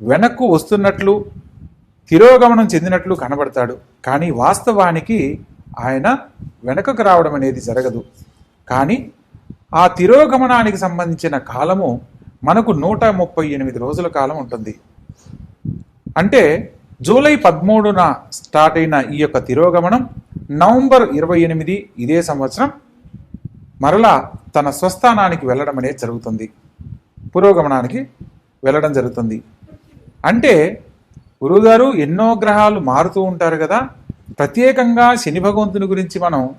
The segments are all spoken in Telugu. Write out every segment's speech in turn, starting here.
వెనక్కు వస్తున్నట్లు తిరోగమనం చెందినట్లు కనబడతాడు. కానీ వాస్తవానికి ఆయన వెనకకు రావడం అనేది జరగదు. కానీ ఆ తిరోగమనానికి సంబంధించిన కాలము మనకు నూట ముప్పై ఎనిమిది రోజుల కాలం ఉంటుంది. అంటే జూలై పదమూడున స్టార్ట్ అయిన ఈ యొక్క తిరోగమనం నవంబర్ ఇరవై ఎనిమిది ఇదే సంవత్సరం మరలా తన స్వస్థానానికి వెళ్ళడం అనేది జరుగుతుంది. పురోగమనానికి వెళ్ళడం జరుగుతుంది. అంటే గురువుగారు ఎన్నో గ్రహాలు మారుతూ ఉంటారు కదా. ప్రత్యేకంగా శని భగవంతుని గురించి మనం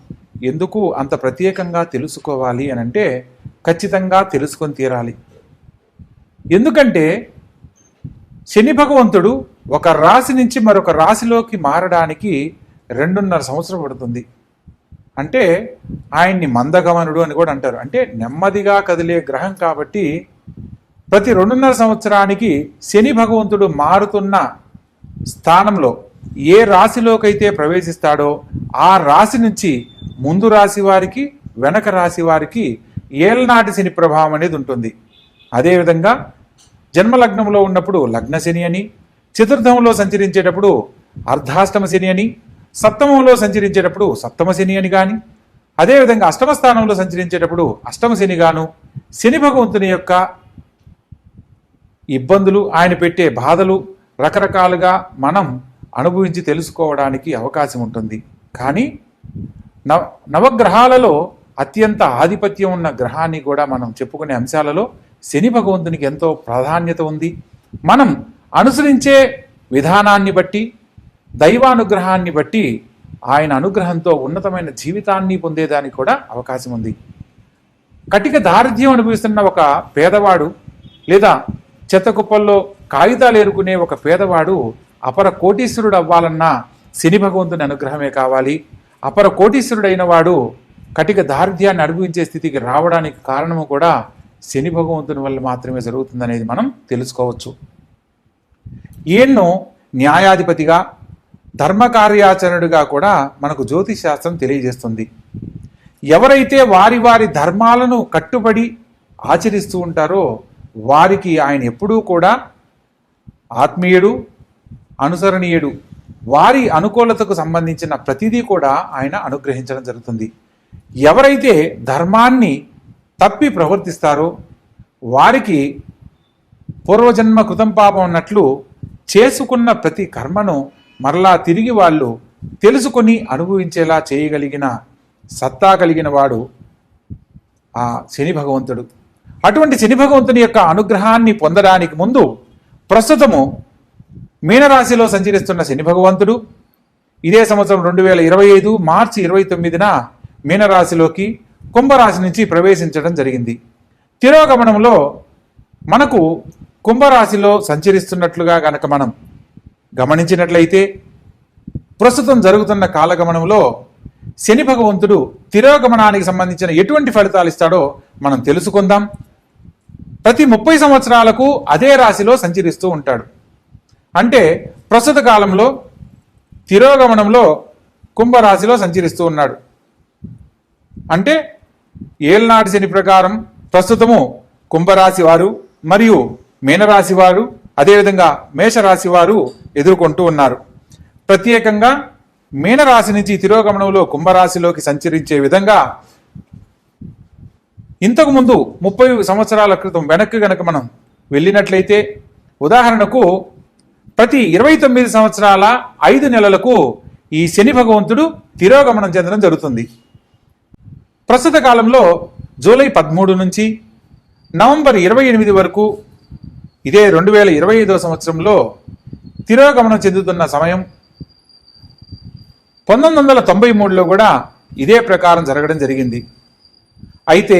ఎందుకు అంత ప్రత్యేకంగా తెలుసుకోవాలి అని అంటే ఖచ్చితంగా తెలుసుకొని తీరాలి. ఎందుకంటే శని భగవంతుడు ఒక రాశి నుంచి మరొక రాశిలోకి మారడానికి రెండున్నర సంవత్సరం పడుతుంది. అంటే ఆయన్ని మందగమనుడు అని కూడా అంటారు. అంటే నెమ్మదిగా కదిలే గ్రహం కాబట్టి ప్రతి రెండున్నర సంవత్సరానికి శని భగవంతుడు మారుతున్న స్థానంలో ఏ రాశిలోకైతే ప్రవేశిస్తాడో ఆ రాశి నుంచి ముందు రాశి వారికి వెనక రాశి వారికి ఏళ్ళనాటి శని ప్రభావం అనేది ఉంటుంది. అదేవిధంగా జన్మలగ్నంలో ఉన్నప్పుడు లగ్న శని అని చతుర్థంలో సంచరించేటప్పుడు అర్ధాష్టమ శని అని సప్తమంలో సంచరించేటప్పుడు సప్తమ శని అని కానీ అదేవిధంగా అష్టమ స్థానంలో సంచరించేటప్పుడు అష్టమ శని గాను శని భగవంతుని యొక్క ఇబ్బందులు ఆయన పెట్టే బాధలు రకరకాలుగా మనం అనుభవించి తెలుసుకోవడానికి అవకాశం ఉంటుంది. కానీ నవ నవగ్రహాలలో అత్యంత ఆధిపత్యం ఉన్న గ్రహాన్ని కూడా మనం చెప్పుకునే అంశాలలో శని భగవంతునికి ఎంతో ప్రాధాన్యత ఉంది. మనం అనుసరించే విధానాన్ని బట్టి దైవానుగ్రహాన్ని బట్టి ఆయన అనుగ్రహంతో ఉన్నతమైన జీవితాన్ని పొందేదానికి కూడా అవకాశం ఉంది. కటిక దారిద్ర్యం అనుభవిస్తున్న ఒక పేదవాడు లేదా చెత్తకుప్పల్లో కాగితాలు ఏరుకునే ఒక పేదవాడు అపర కోటీశ్వరుడు అవ్వాలన్నా శని భగవంతుని అనుగ్రహమే కావాలి. అపర కోటీశ్వరుడైన వాడు కటిక దారిద్ర్యాన్ని అనుభవించే స్థితికి రావడానికి కారణము కూడా శని భగవంతుని వల్ల మాత్రమే జరుగుతుందనేది మనం తెలుసుకోవచ్చు. ఈయన్ను న్యాయాధిపతిగా ధర్మకార్యాచరణుడిగా కూడా మనకు జ్యోతిశాస్త్రం తెలియజేస్తుంది. ఎవరైతే వారి వారి ధర్మాలను కట్టుబడి ఆచరిస్తూ ఉంటారో వారికి ఆయన ఎప్పుడూ కూడా ఆత్మీయుడు అనుసరణీయుడు. వారి అనుకూలతకు సంబంధించిన ప్రతిదీ కూడా ఆయన అనుగ్రహించడం జరుగుతుంది. ఎవరైతే ధర్మాన్ని తప్పి ప్రవర్తిస్తారో వారికి పూర్వజన్మ కృతం పాపం అన్నట్లు చేసుకున్న ప్రతి కర్మను మరలా తిరిగి వాళ్ళు తెలుసుకొని అనుభవించేలా చేయగలిగిన సత్తా కలిగిన వాడు ఆ శని భగవంతుడు. అటువంటి శని భగవంతుని యొక్క అనుగ్రహాన్ని పొందడానికి ముందు ప్రస్తుతము మీనరాశిలో సంచరిస్తున్న శని భగవంతుడు ఇదే సంవత్సరం రెండు వేల ఇరవై ఐదు మార్చి ఇరవై తొమ్మిదిన మీనరాశిలోకి కుంభరాశి నుంచి ప్రవేశించడం జరిగింది. తిరోగమనంలో మనకు కుంభరాశిలో సంచరిస్తున్నట్లుగా గనక మనం గమనించినట్లయితే ప్రస్తుతం జరుగుతున్న కాలగమనంలో శని భగవంతుడు తిరోగమనానికి సంబంధించిన ఎటువంటి ఫలితాలు ఇస్తాడో మనం తెలుసుకుందాం. ప్రతి ముప్పై సంవత్సరాలకు అదే రాశిలో సంచరిస్తూ ఉంటాడు. అంటే ప్రస్తుత కాలంలో తిరోగమనంలో కుంభరాశిలో సంచరిస్తూ ఉన్నాడు. అంటే ఏళ్ళనాటి శని ప్రకారం ప్రస్తుతము కుంభరాశి వారు మరియు మీనరాశి వారు అదేవిధంగా మేషరాశి వారు ఎదుర్కొంటూ ఉన్నారు. ప్రత్యేకంగా మీనరాశి నుంచి తిరోగమనంలో కుంభరాశిలోకి సంచరించే విధంగా ఇంతకుముందు ముప్పై సంవత్సరాల క్రితం వెనక్కి గనక మనం వెళ్ళినట్లయితే ఉదాహరణకు ప్రతి ఇరవై తొమ్మిది సంవత్సరాల ఐదు నెలలకు ఈ శని భగవంతుడు తిరోగమనం చెందడం జరుగుతుంది. ప్రస్తుత కాలంలో జూలై పదమూడు నుంచి నవంబర్ ఇరవై ఎనిమిది వరకు ఇదే రెండు వేల ఇరవై ఐదవ సంవత్సరంలో తిరోగమనం చెందుతున్న సమయం పంతొమ్మిది వందల తొంభై మూడులో కూడా ఇదే ప్రకారం జరగడం జరిగింది. అయితే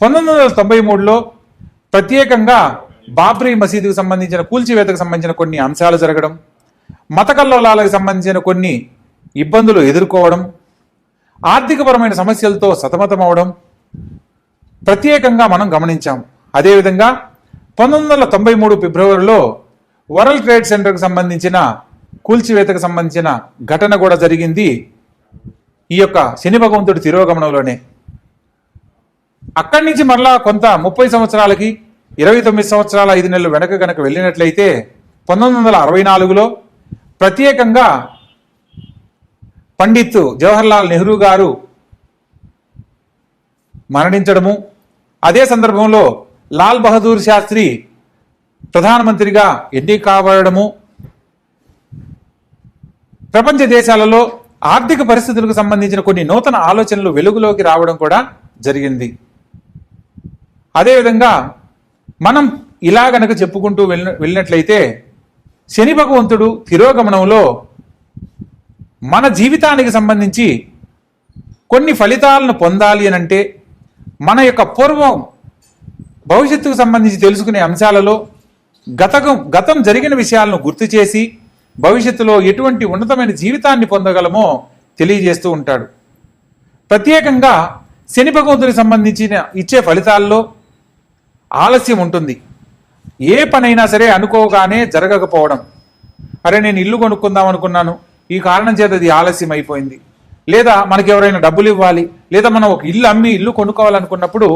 పంతొమ్మిది వందల తొంభై మూడులో ప్రత్యేకంగా బాబ్రీ మసీదుకు సంబంధించిన కూల్చివేతకు సంబంధించిన కొన్ని అంశాలు జరగడం మత కల్లోలాలకు సంబంధించిన కొన్ని ఇబ్బందులు ఎదుర్కోవడం ఆర్థికపరమైన సమస్యలతో సతమతమవడం ప్రత్యేకంగా మనం గమనించాం. అదేవిధంగా పంతొమ్మిది వందల తొంభై మూడు ఫిబ్రవరిలో వరల్డ్ ట్రేడ్ సెంటర్కు సంబంధించిన కూల్చివేతకు సంబంధించిన ఘటన కూడా జరిగింది ఈ యొక్క శని భగవంతుడి తిరోగమనంలోనే. అక్కడి నుంచి మరలా కొంత ముప్పై సంవత్సరాలకి ఇరవై తొమ్మిది సంవత్సరాల ఐదు నెలలు వెనక కనుక వెళ్ళినట్లయితే పంతొమ్మిది వందల అరవై నాలుగులో ప్రత్యేకంగా పండిత్ జవహర్లాల్ నెహ్రూ గారు మరణించడము అదే సందర్భంలో లాల్ బహదూర్ శాస్త్రి ప్రధానమంత్రిగా ఎన్నిక ప్రపంచ దేశాలలో ఆర్థిక పరిస్థితులకు సంబంధించిన కొన్ని నూతన ఆలోచనలు వెలుగులోకి రావడం కూడా జరిగింది. అదేవిధంగా మనం ఇలా గనక చెప్పుకుంటూ వెళ్ళి వెళ్ళినట్లయితే శని భగవంతుడు తిరోగమనంలో మన జీవితానికి సంబంధించి కొన్ని ఫలితాలను పొందాలి అని అంటే మన యొక్క పూర్వం భవిష్యత్తుకు సంబంధించి తెలుసుకునే అంశాలలో గతకం గతం జరిగిన విషయాలను గుర్తు చేసి భవిష్యత్తులో ఎటువంటి ఉన్నతమైన జీవితాన్ని పొందగలమో తెలియజేస్తూ ఉంటాడు. ప్రత్యేకంగా శని భగవంతునికి సంబంధించిన ఇచ్చే ఫలితాల్లో ఆలస్యం ఉంటుంది. ఏ పనైనా సరే అనుకోగానే జరగకపోవడం. అరే నేను ఇల్లు కొనుక్కుందాం అనుకున్నాను. ఈ కారణం చేత అది ఆలస్యం అయిపోయింది. లేదా మనకి ఎవరైనా డబ్బులు ఇవ్వాలి లేదా మనం ఒక ఇల్లు అమ్మి ఇల్లు కొనుక్కోవాలనుకున్నప్పుడు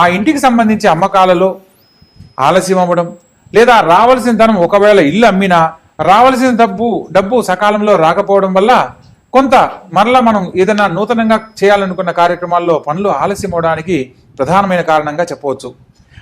ఆ ఇంటికి సంబంధించి అమ్మకాలలో ఆలస్యం అవ్వడం లేదా రావాల్సిన ధనం ఒకవేళ ఇల్లు అమ్మినా రావాల్సిన డబ్బు డబ్బు సకాలంలో రాకపోవడం వల్ల కొంత మరలా మనం ఏదైనా నూతనంగా చేయాలనుకున్న కార్యక్రమాల్లో పనులు ఆలస్యం అవడానికి ప్రధానమైన కారణంగా చెప్పవచ్చు.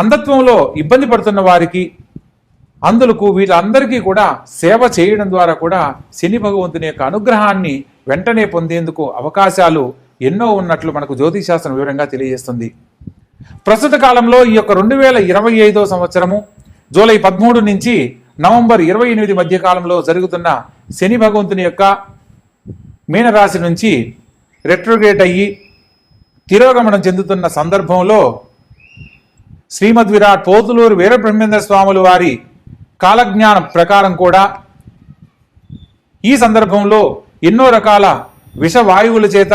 అంధత్వంలో ఇబ్బంది పడుతున్న వారికి అందులకు వీళ్ళందరికీ కూడా సేవ చేయడం ద్వారా కూడా శని భగవంతుని యొక్క అనుగ్రహాన్ని వెంటనే పొందేందుకు అవకాశాలు ఎన్నో ఉన్నట్లు మనకు జ్యోతిశాస్త్రం వివరంగా తెలియజేస్తుంది. ప్రస్తుత కాలంలో ఈ యొక్క రెండు వేల ఇరవై ఐదో సంవత్సరము జూలై పదమూడు నుంచి నవంబర్ ఇరవై ఎనిమిది మధ్య కాలంలో జరుగుతున్న శని భగవంతుని యొక్క మీనరాశి నుంచి రెట్రోగ్రేట్ అయ్యి తిరోగమనం చెందుతున్న సందర్భంలో శ్రీమద్ విరాట్ పోతులూరు వీరబ్రహ్మేంద్ర స్వాములు వారి కాలజ్ఞానం ప్రకారం కూడా ఈ సందర్భంలో ఎన్నో రకాల విషవాయువుల చేత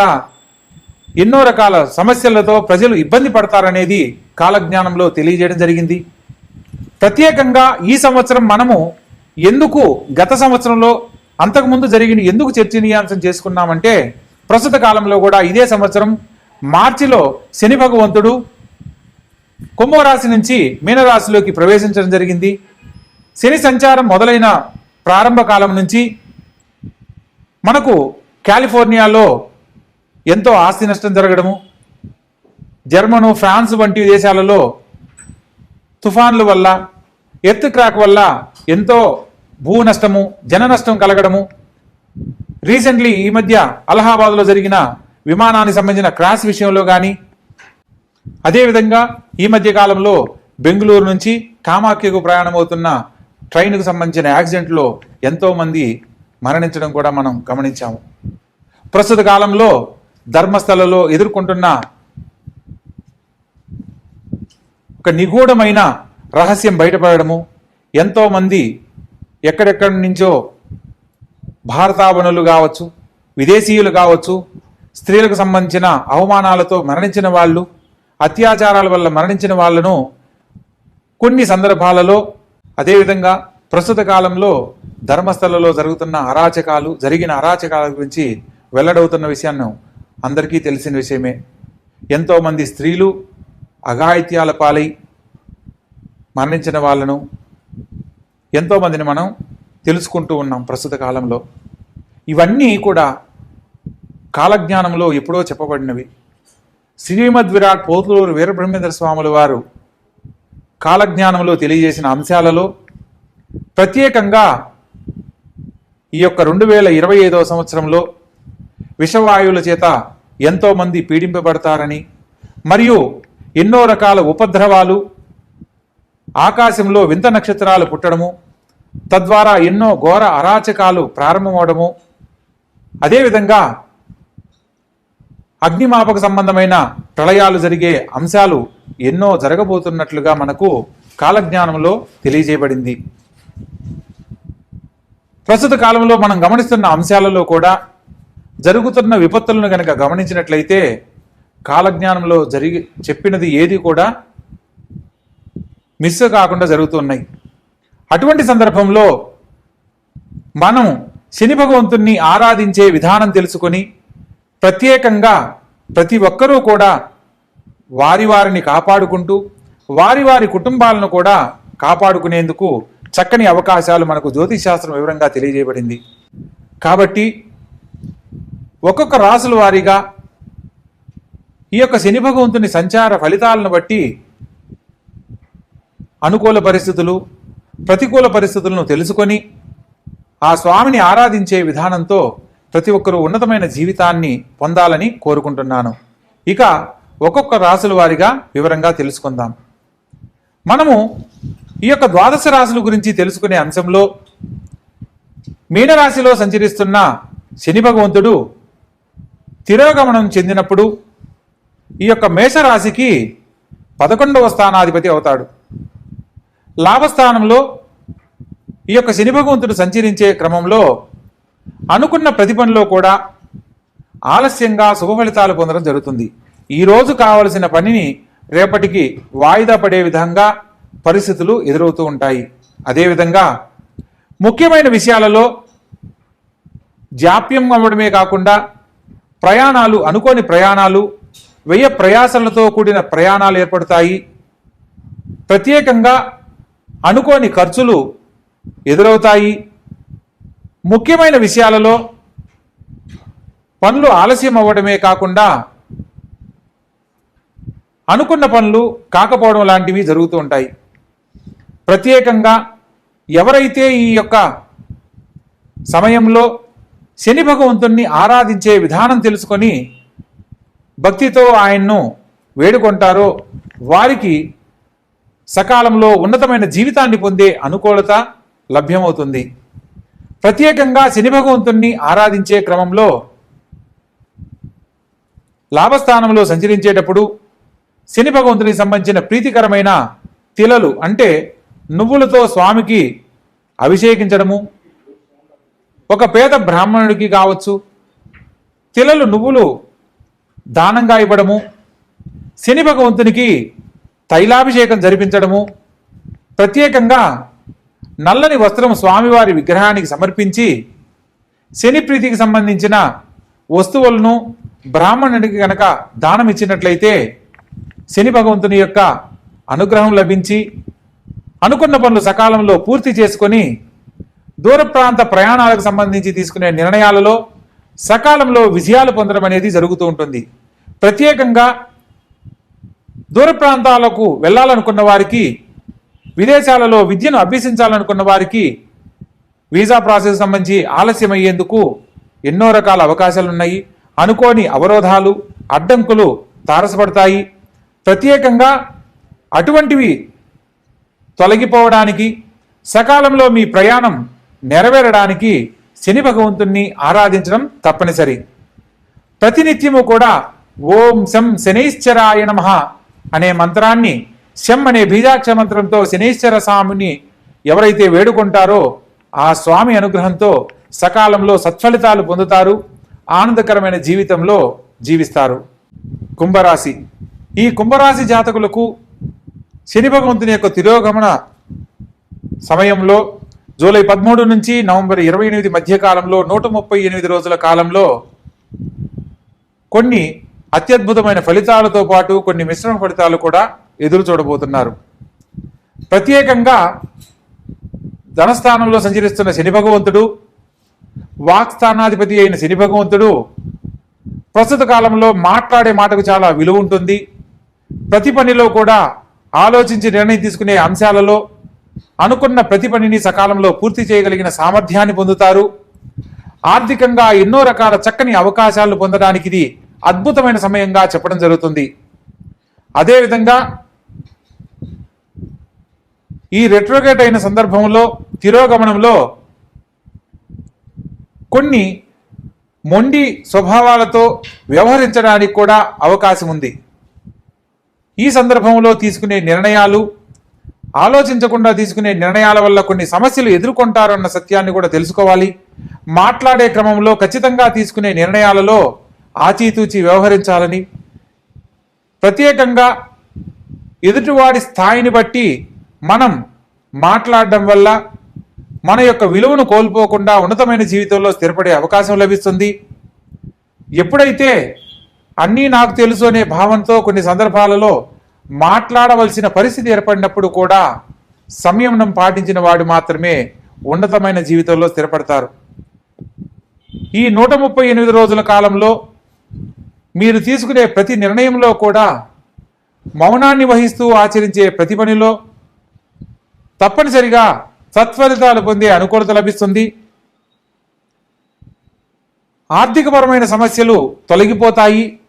ఎన్నో రకాల సమస్యలతో ప్రజలు ఇబ్బంది పడతారనేది కాలజ్ఞానంలో తెలియజేయడం జరిగింది. ప్రత్యేకంగా ఈ సంవత్సరం మనము ఎందుకు గత సంవత్సరంలో అంతకుముందు జరిగిన ఎందుకు చర్చనీయాంశం చేసుకున్నామంటే ప్రస్తుత కాలంలో కూడా ఇదే సంవత్సరం మార్చిలో శని భగవంతుడు కుంభరాశి నుంచి మీనరాశిలోకి ప్రవేశించడం జరిగింది. శని సంచారం మొదలైన ప్రారంభ కాలం నుంచి మనకు కాలిఫోర్నియాలో ఎంతో ఆస్తి నష్టం జరగడము జర్మను ఫ్రాన్స్ వంటి దేశాలలో తుఫాన్ల వల్ల ఎర్త్ క్రాక్ వల్ల ఎంతో భూ నష్టము జన నష్టం కలగడము. రీసెంట్లీ ఈ మధ్య అలహాబాద్లో జరిగిన విమానానికి సంబంధించిన క్రాష్ విషయంలో కానీ అదేవిధంగా ఈ మధ్య కాలంలో బెంగళూరు నుంచి కామాఖ్యకు ప్రయాణమవుతున్న ట్రైన్కు సంబంధించిన యాక్సిడెంట్లో ఎంతోమంది మరణించడం కూడా మనం గమనించాము. ప్రస్తుత కాలంలో ధర్మస్థలలో ఎదుర్కొంటున్న ఒక నిగూఢమైన రహస్యం బయటపడము ఎంతోమంది ఎక్కడెక్కడి నుంచో భారతావనులు కావచ్చు విదేశీయులు కావచ్చు స్త్రీలకు సంబంధించిన అవమానాలతో మరణించిన వాళ్ళు అత్యాచారాల వల్ల మరణించిన వాళ్ళను కొన్ని సందర్భాలలో అదేవిధంగా ప్రస్తుత కాలంలో ధర్మస్థలలో జరుగుతున్న అరాచకాలు జరిగిన అరాచకాల గురించి వెల్లడవుతున్న విషయాన్ని అందరికీ తెలిసిన విషయమే. ఎంతోమంది స్త్రీలు అఘాయిత్యాల పాలై మరణించిన వాళ్ళను ఎంతోమందిని మనం తెలుసుకుంటూ ఉన్నాం ప్రస్తుత కాలంలో. ఇవన్నీ కూడా కాలజ్ఞానంలో ఎప్పుడో చెప్పబడినవి. శ్రీమద్ విరాట్ పోతులూరు వీరబ్రహ్మేంద్ర స్వాముల వారు కాలజ్ఞానంలో తెలియజేసిన అంశాలలో ప్రత్యేకంగా ఈ యొక్క రెండు వేల ఇరవై ఐదవ సంవత్సరంలో విషవాయువుల చేత ఎంతోమంది పీడింపబడతారని మరియు ఎన్నో రకాల ఉపద్రవాలు ఆకాశంలో వింత నక్షత్రాలు పుట్టడము తద్వారా ఎన్నో ఘోర అరాచకాలు ప్రారంభమవడము అదేవిధంగా అగ్నిమాపక సంబంధమైన ప్రళయాలు జరిగే అంశాలు ఎన్నో జరగబోతున్నట్లుగా మనకు కాలజ్ఞానంలో తెలియజేయబడింది. ప్రస్తుత కాలంలో మనం గమనిస్తున్న అంశాలలో కూడా జరుగుతున్న విపత్తులను కనుక గమనించినట్లయితే కాలజ్ఞానంలో జరిగి చెప్పినది ఏది కూడా మిస్ కాకుండా జరుగుతున్నాయి. అటువంటి సందర్భంలో మనం శని భగవంతుణ్ణి ఆరాధించే విధానం తెలుసుకొని ప్రత్యేకంగా ప్రతి ఒక్కరూ కూడా వారి వారిని కాపాడుకుంటూ వారి వారి కుటుంబాలను కూడా కాపాడుకునేందుకు చక్కని అవకాశాలు మనకు జ్యోతిశాస్త్రం వివరంగా తెలియజేయబడింది. కాబట్టి ఒక్కొక్క రాసుల వారీగా ఈ యొక్క శని భగవంతుని సంచార ఫలితాలను బట్టి అనుకూల పరిస్థితులు ప్రతికూల పరిస్థితులను తెలుసుకొని ఆ స్వామిని ఆరాధించే విధానంతో ప్రతి ఒక్కరూ ఉన్నతమైన జీవితాన్ని పొందాలని కోరుకుంటున్నాను. ఇక ఒక్కొక్క రాసుల వారిగా వివరంగా తెలుసుకుందాం. మనము ఈ యొక్క ద్వాదశ రాశుల గురించి తెలుసుకునే అంశంలో మీనరాశిలో సంచరిస్తున్న శని భగవంతుడు తిరోగమనం చెందినప్పుడు ఈ యొక్క మేషరాశికి పదకొండవ స్థానాధిపతి అవుతాడు. లాభస్థానంలో ఈ యొక్క శని భగవంతుడు సంచరించే క్రమంలో అనుకున్న ప్రతి పనిలో కూడా ఆలస్యంగా శుభ ఫలితాలు పొందడం జరుగుతుంది. ఈ రోజు కావలసిన పనిని రేపటికి వాయిదా పడే విధంగా పరిస్థితులు ఎదురవుతూ ఉంటాయి. అదేవిధంగా ముఖ్యమైన విషయాలలో జాప్యం అవ్వడమే కాకుండా ప్రయాణాలు అనుకోని ప్రయాణాలు వ్యయ ప్రయాసలతో కూడిన ప్రయాణాలు ఏర్పడతాయి. ప్రత్యేకంగా అనుకోని ఖర్చులు ఎదురవుతాయి. ముఖ్యమైన విషయాలలో పనులు ఆలస్యం అవ్వడమే కాకుండా అనుకున్న పనులు కాకపోవడం లాంటివి జరుగుతూ ఉంటాయి. ప్రత్యేకంగా ఎవరైతే ఈ యొక్క సమయంలో శని భగవంతుణ్ణి ఆరాధించే విధానం తెలుసుకొని భక్తితో ఆయన్ను వేడుకుంటారో వారికి సకాలంలో ఉన్నతమైన జీవితాన్ని పొందే అనుకూలత లభ్యమవుతుంది. ప్రత్యేకంగా శని భగవంతుణ్ణి ఆరాధించే క్రమంలో లాభస్థానంలో సంచరించేటప్పుడు శని భగవంతునికి సంబంధించిన ప్రీతికరమైన తిలలు అంటే నువ్వులతో స్వామికి అభిషేకించడము ఒక పేద బ్రాహ్మణుడికి కావచ్చు తిలలు నువ్వులు దానంగా ఇవ్వడము శని భగవంతునికి తైలాభిషేకం జరిపించడము ప్రత్యేకంగా నల్లని వస్త్రం స్వామివారి విగ్రహానికి సమర్పించి శని ప్రీతికి సంబంధించిన వస్తువులను బ్రాహ్మణుడికి గనక దానం ఇచ్చినట్లయితే శని భగవంతుని యొక్క అనుగ్రహం లభించి అనుకున్న పనులు సకాలంలో పూర్తి చేసుకొని దూర ప్రాంత ప్రయాణాలకు సంబంధించి తీసుకునే నిర్ణయాలలో సకాలంలో విజయాలు పొందడం అనేది జరుగుతూ ఉంటుంది. ప్రత్యేకంగా దూర ప్రాంతాలకు వెళ్ళాలనుకున్న వారికి విదేశాలలో విద్యను అభ్యసించాలనుకున్న వారికి వీసా ప్రాసెస్ సంబంధించి ఆలస్యం అయ్యేందుకు ఎన్నో రకాల అవకాశాలున్నాయి అనుకోని అవరోధాలు అడ్డంకులు తారసపడతాయి. ప్రత్యేకంగా అటువంటివి తొలగిపోవడానికి సకాలంలో మీ ప్రయాణం నెరవేరడానికి శని భగవంతుణ్ణి ఆరాధించడం తప్పనిసరి. ప్రతినిత్యము కూడా ఓం శం శనైశ్చరాయ నమః అనే మంత్రాన్ని శం అనే బీజాక్ష మంత్రంతో శనీశ్వర స్వామిని ఎవరైతే వేడుకుంటారో ఆ స్వామి అనుగ్రహంతో సకాలంలో సత్ఫలితాలు పొందుతారు ఆనందకరమైన జీవితంలో జీవిస్తారు. కుంభరాశి. ఈ కుంభరాశి జాతకులకు శని భగవంతుని యొక్క తిరోగమన సమయంలో జూలై పదమూడు నుంచి నవంబర్ ఇరవై ఎనిమిది మధ్య కాలంలో నూట ముప్పై ఎనిమిది రోజుల కాలంలో కొన్ని అత్యద్భుతమైన ఫలితాలతో పాటు కొన్ని మిశ్రమ ఫలితాలు కూడా ఎదురు చూడబోతున్నారు. ప్రత్యేకంగా ధనస్థానంలో సంచరిస్తున్న శని భగవంతుడు వాక్స్థానాధిపతి అయిన శని భగవంతుడు ప్రస్తుత కాలంలో మాట్లాడే మాటకు చాలా విలువ ఉంటుంది. ప్రతి పనిలో కూడా ఆలోచించి నిర్ణయం తీసుకునే అంశాలలో అనుకున్న ప్రతి పనిని సకాలంలో పూర్తి చేయగలిగిన సామర్థ్యాన్ని పొందుతారు. ఆర్థికంగా ఎన్నో రకాల చక్కని అవకాశాలు పొందడానికి ఇది అద్భుతమైన సమయంగా చెప్పడం జరుగుతుంది. అదేవిధంగా ఈ రెట్రోగేట్ అయిన సందర్భంలో తిరోగమనంలో కొన్ని మొండి స్వభావాలతో వ్యవహరించడానికి కూడా అవకాశం ఉంది. ఈ సందర్భంలో తీసుకునే నిర్ణయాలు ఆలోచించకుండా తీసుకునే నిర్ణయాల వల్ల కొన్ని సమస్యలు ఎదుర్కొంటారన్న సత్యాన్ని కూడా తెలుసుకోవాలి. మాట్లాడే క్రమంలో ఖచ్చితంగా తీసుకునే నిర్ణయాలలో ఆచితూచి వ్యవహరించాలని ప్రత్యేకంగా ఎదుటివాడి స్థాయిని బట్టి మనం మాట్లాడడం వల్ల మన యొక్క విలువను కోల్పోకుండా ఉన్నతమైన జీవితంలో స్థిరపడే అవకాశం లభిస్తుంది. ఎప్పుడైతే అన్నీ నాకు తెలుసు అనే భావంతో కొన్ని సందర్భాలలో మాట్లాడవలసిన పరిస్థితి ఏర్పడినప్పుడు కూడా సంయమనం పాటించిన వాడు మాత్రమే ఉన్నతమైన జీవితంలో స్థిరపడతారు. ఈ నూట ముప్పై ఎనిమిది రోజుల కాలంలో మీరు తీసుకునే ప్రతి నిర్ణయంలో కూడా మౌనాన్ని వహిస్తూ ఆచరించే ప్రతి పనిలో తప్పనిసరిగా సత్ఫలితాలు పొందే అనుకూలత లభిస్తుంది. ఆర్థికపరమైన సమస్యలు తొలగిపోతాయి.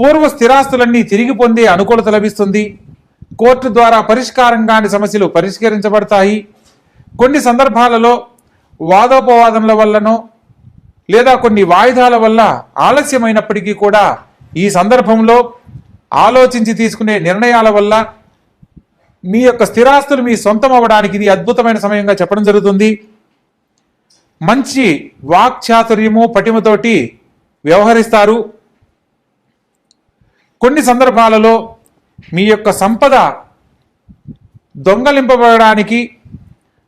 పూర్వ స్థిరాస్తులన్నీ తిరిగి పొందే అనుకూలత లభిస్తుంది. కోర్టు ద్వారా పరిష్కారం కాని సమస్యలు పరిష్కరించబడతాయి. కొన్ని సందర్భాలలో వాదోపవాదముల వల్లనో లేదా కొన్ని వాయిదాల వల్ల ఆలస్యమైనప్పటికీ కూడా ఈ సందర్భంలో ఆలోచించి తీసుకునే నిర్ణయాల వల్ల మీ యొక్క స్థిరాస్తులు మీ సొంతం అవ్వడానికి ఇది అద్భుతమైన సమయంగా చెప్పడం జరుగుతుంది. మంచి వాక్చాతుర్యము పటిమతోటి వ్యవహరిస్తారు. కొన్ని సందర్భాలలో మీ యొక్క సంపద దొంగలింపబడడానికి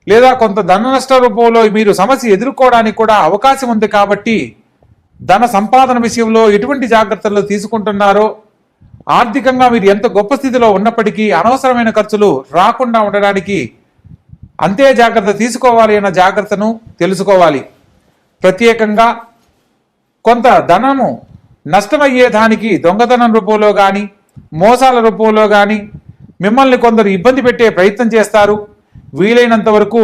లేదా కొంత ధన నష్ట రూపంలో మీరు సమస్య ఎదుర్కోవడానికి కూడా అవకాశం ఉంది కాబట్టి ధన సంపాదన విషయంలో ఎటువంటి జాగ్రత్తలు తీసుకుంటున్నారో ఆర్థికంగా మీరు ఎంత గొప్ప స్థితిలో ఉన్నప్పటికీ అనవసరమైన ఖర్చులు రాకుండా ఉండడానికి అంతే జాగ్రత్త తీసుకోవాలి అన్న జాగ్రత్తను తెలుసుకోవాలి. ప్రత్యేకంగా కొంత ధనము నష్టమయ్యే దానికి దొంగతనం రూపంలో కానీ మోసాల రూపంలో కానీ మిమ్మల్ని కొందరు ఇబ్బంది పెట్టే ప్రయత్నం చేస్తారు. వీలైనంత వరకు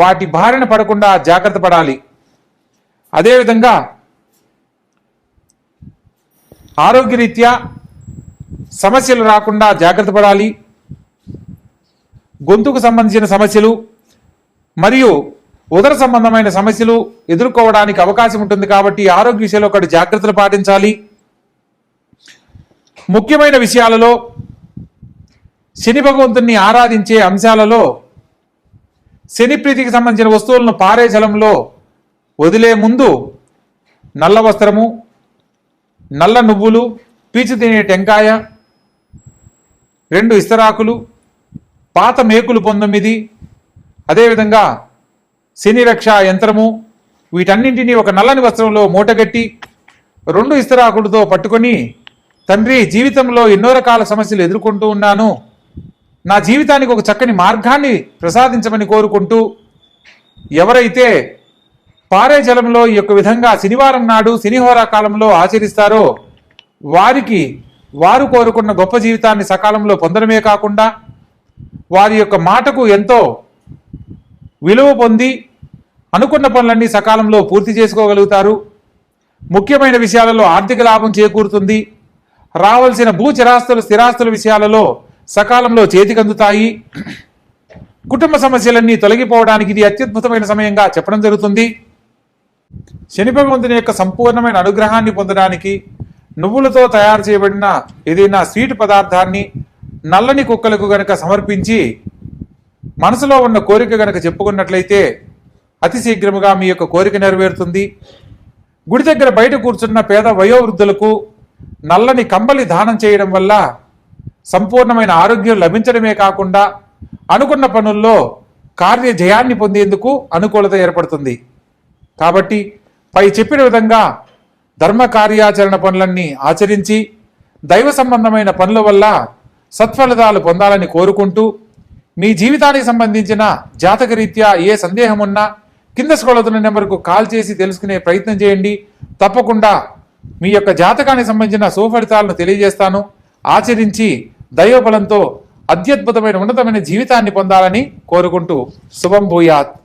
వాటి బారిన పడకుండా జాగ్రత్త పడాలి. అదేవిధంగా ఆరోగ్యరీత్యా సమస్యలు రాకుండా జాగ్రత్త పడాలి. గొంతుకు సంబంధించిన సమస్యలు మరియు ఉదర సంబంధమైన సమస్యలు ఎదుర్కోవడానికి అవకాశం ఉంటుంది కాబట్టి ఆరోగ్య విషయంలో ఒకటి జాగ్రత్తలు పాటించాలి. ముఖ్యమైన విషయాలలో శని భగవంతుని ఆరాధించే అంశాలలో శని ప్రీతికి సంబంధించిన వస్తువులను పారే జలంలో వదిలే ముందు నల్ల వస్త్రము నల్ల నువ్వులు పీచు తినే టెంకాయ రెండు ఇస్తరాకులు పాత మేకులు పంతొమ్మిది అదేవిధంగా శనిరక్షా యంత్రము వీటన్నింటినీ ఒక నల్లని వస్త్రంలో మూటగట్టి రెండు ఇస్తరాకులతో పట్టుకొని తండ్రి జీవితంలో ఎన్నో రకాల సమస్యలు ఎదుర్కొంటూ ఉన్నాను. నా జీవితానికి ఒక చక్కని మార్గాన్ని ప్రసాదించమని కోరుకుంటూ ఎవరైతే పారే జలంలో ఈ యొక్క విధంగా శనివారం నాడు శనిహోరా కాలంలో ఆచరిస్తారో వారికి వారు కోరుకున్న గొప్ప జీవితాన్ని సకాలంలో పొందడమే కాకుండా వారి యొక్క మాటకు ఎంతో విలువ పొంది అనుకున్న పనులన్నీ సకాలంలో పూర్తి చేసుకోగలుగుతారు. ముఖ్యమైన విషయాలలో ఆర్థిక లాభం చేకూరుతుంది. రావాల్సిన భూ చిరాస్తులు స్థిరాస్తుల విషయాలలో సకాలంలో చేతికందుతాయి. కుటుంబ సమస్యలన్నీ తొలగిపోవడానికి ఇది అత్యద్భుతమైన సమయంగా చెప్పడం జరుగుతుంది. శని భగవంతుని యొక్క సంపూర్ణమైన అనుగ్రహాన్ని పొందడానికి నువ్వులతో తయారు చేయబడిన ఏదైనా స్వీట్ పదార్థాన్ని నల్లని కుక్కలకు గనక సమర్పించి మనసులో ఉన్న కోరిక గనక చెప్పుకున్నట్లయితే అతి శీఘ్రముగా మీ యొక్క కోరిక నెరవేరుతుంది. గుడి దగ్గర బయట కూర్చున్న పేద వయోవృద్ధులకు నల్లని కంబలి దానం చేయడం వల్ల సంపూర్ణమైన ఆరోగ్యం లభించడమే కాకుండా అనుకున్న పనుల్లో కార్య జయాన్ని పొందేందుకు అనుకూలత ఏర్పడుతుంది. కాబట్టి పై చెప్పిన విధంగా ధర్మ కార్యాచరణ పనులన్నీ ఆచరించి దైవ సంబంధమైన పనుల వల్ల సత్ఫలితాలు పొందాలని కోరుకుంటూ మీ జీవితానికి సంబంధించిన జాతకరీత్యా ఏ సందేహం ఉన్నా కింద స్క్రోల్ నెంబర్కు కాల్ చేసి తెలుసుకునే ప్రయత్నం చేయండి. తప్పకుండా మీ యొక్క జాతకానికి సంబంధించిన సుఫలితాలను తెలియజేస్తాను. ఆచరించి దైవ బలంతో అత్యద్భుతమైన ఉన్నతమైన జీవితాన్ని పొందాలని కోరుకుంటూ. శుభం భూయాత్.